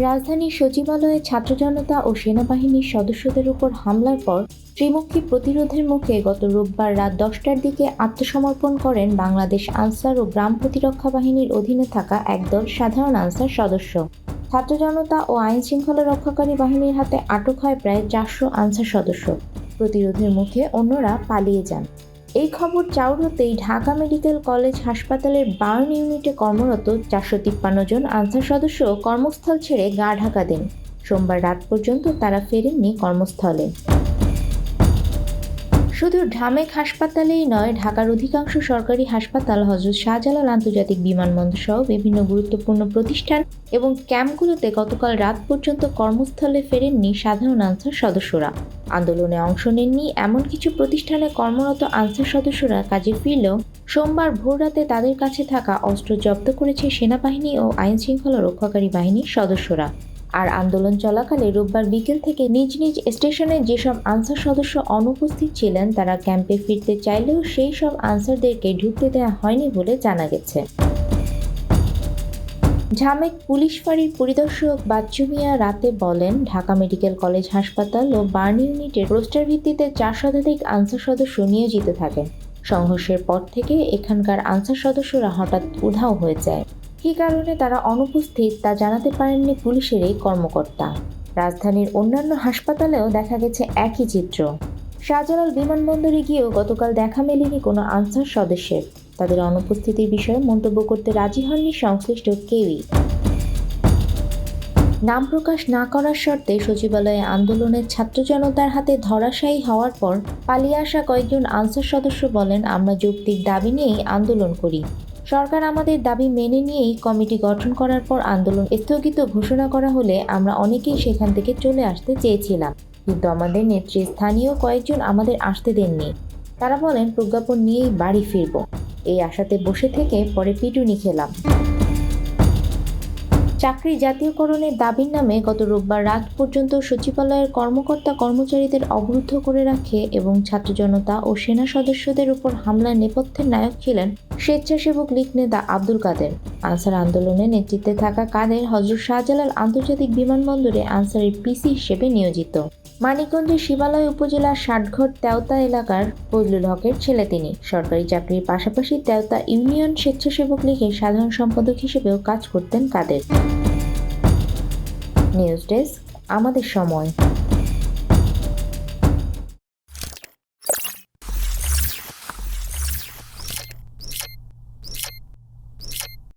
রাজধানীর সচিবালয়ে ছাত্র জনতা ও সেনাবাহিনীর সদস্যদের উপর হামলার পর ত্রিমুখী প্রতিরোধের মুখে গত রোববার রাত দশটার দিকে আত্মসমর্পণ করেন বাংলাদেশ আনসার ও গ্রাম প্রতিরক্ষা বাহিনীর অধীনে থাকা একদল সাধারণ আনসার সদস্য। ছাত্র জনতা ও আইন শৃঙ্খলা রক্ষাকারী বাহিনীর হাতে আটক হয় প্রায় চারশো আনসার সদস্য। প্রতিরোধের মুখে অন্যরা পালিয়ে যান। এই খবর চাউর হতেই ঢাকা মেডিকেল কলেজ হাসপাতালের বার্ন ইউনিটে কর্মরত চারশো তিপ্পান্ন জন আনসার সদস্য কর্মস্থল ছেড়ে গা ঢাকা দেন। সোমবার রাত পর্যন্ত তারা ফেরেননি কর্মস্থলে। শুধু ঢামেক হাসপাতালেই নয়, ঢাকার অধিকাংশ সরকারি হাসপাতাল, হজরত শাহজালাল আন্তর্জাতিক বিমানবন্দর সহ বিভিন্ন গুরুত্বপূর্ণ প্রতিষ্ঠান এবং ক্যাম্পগুলোতে গতকাল রাত পর্যন্ত কর্মস্থলে ফেরেননি সাধারণ আনসার সদস্যরা। আন্দোলনে অংশ নেননি এমন কিছু প্রতিষ্ঠানে কর্মরত আনসার সদস্যরা, কাজে ফিরলেও সোমবার ভোররাতে তাদের কাছে থাকা অস্ত্র জব্দ করেছে সেনাবাহিনী ও আইনশৃঙ্খলা রক্ষাকারী বাহিনীর সদস্যরা। আর আন্দোলন চলাকালে রোববার বিকেল থেকে নিজ নিজ স্টেশনে যেসব আনসার সদস্য অনুপস্থিত ছিলেন, তারা ক্যাম্পে ফিরতে চাইলেও সেই সব আনসারদেরকে ঢুকতে দেওয়া হয়নি বলে জানা গেছে। ঝামেক পুলিশ ফাঁড়ির পরিদর্শক বাচ্চু মিয়া রাতে বলেন, ঢাকা মেডিকেল কলেজ হাসপাতাল ও বার্ন ইউনিটের রোস্টার ভিত্তিতে চার শতাধিক আনসার সদস্য নিয়োজিত থাকেন। সংঘর্ষের পর থেকে এখানকার আনসার সদস্যরা হঠাৎ উধাও হয়ে যায়। কী কারণে তারা অনুপস্থিত তা জানাতে পারেননি পুলিশের এই কর্মকর্তা। রাজধানীর অন্যান্য হাসপাতালেও দেখা গেছে একই চিত্র। শাহজালাল বিমানবন্দরে গিয়েও গতকাল দেখা মেলেনি কোনো আনসার সদস্যের। তাদের অনুপস্থিতির বিষয়ে মন্তব্য করতে রাজি হননি সংশ্লিষ্ট কেউই। নাম প্রকাশ না করার শর্তে সচিবালয়ে আন্দোলনের ছাত্র জনতার হাতে ধরাশায়ী হওয়ার পর পালিয়ে আসা কয়েকজন আনসার সদস্য বলেন, আমরা যৌক্তিক দাবি নিয়েই আন্দোলন করি। সরকার আমাদের দাবি মেনে নিয়েই কমিটি গঠন করার পর আন্দোলন স্থগিত ঘোষণা করা হলে আমরা অনেকেই সেখান থেকে চলে আসতে চেয়েছিলাম। কিন্তু আমাদের নেত্রী স্থানীয় কয়েকজন আমাদের আসতে দেননি। তারা বলেন, প্রজ্ঞাপন নিয়েই বাড়ি ফিরব। এই আশাতে বসে থেকে পরে পিটুনি খেলাম। চাকরি জাতীয়করণের দাবির নামে গত রোববার রাত পর্যন্ত সচিবালয়ের কর্মকর্তা কর্মচারীদের অবরুদ্ধ করে রাখে এবং ছাত্র জনতা ও সেনা সদস্যদের উপর হামলার নেপথ্যের নায়ক ছিলেন স্বেচ্ছাসেবক লীগ নেতা আব্দুল কাদের। আনসার আন্দোলনে নেতৃত্বে থাকা কাদের হজরত শাহজালাল আন্তর্জাতিক বিমানবন্দরে আনসারের পিসি হিসেবে নিয়োজিত। মানিকগঞ্জের শিবালয় উপজেলার ষাটঘর তেওতা এলাকার ফজলুল হকের ছেলে তিনি। সরকারি চাকরির পাশাপাশি তেওতা ইউনিয়ন স্বেচ্ছাসেবক লীগের সাধারণ সম্পাদক হিসেবেও কাজ করতেন কাদের। নিউজ ডেস্ক, আমাদের সময়।